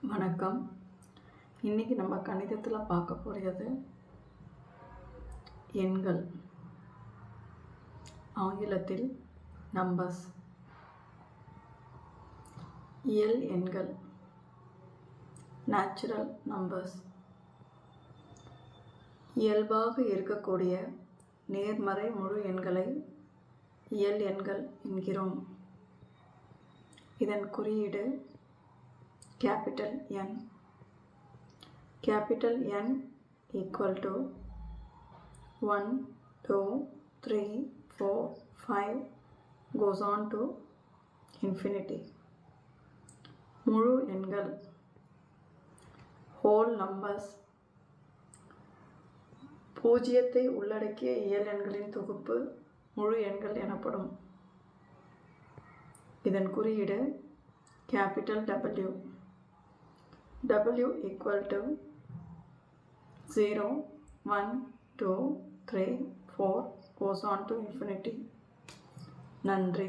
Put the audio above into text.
வணக்கம். இன்றைக்கி நம்ம கணிதத்தில் பார்க்க போகிறது எண்கள். ஆங்கிலத்தில் நம்பர்ஸ் இயல் எண்கள். நேச்சுரல் நம்பர்ஸ் இயல்பாக இருக்கக்கூடிய நேர்மறை முழு எண்களை இயல் எண்கள் என்கிறோம். இதன் குறியீடு capital N. Capital N equal to 1, 2, 3, 4, 5 goes on to infinity. முழு எண்கள் ஹோல் நம்பர்ஸ் பூஜ்ஜியத்தை உள்ளடக்கிய இயல் எண்களின் தொகுப்பு முழு எண்கள் எனப்படும் இதன் குறியீடு capital W W equal to 0, 1, 2, 3, 4 goes on to infinity. நன்றி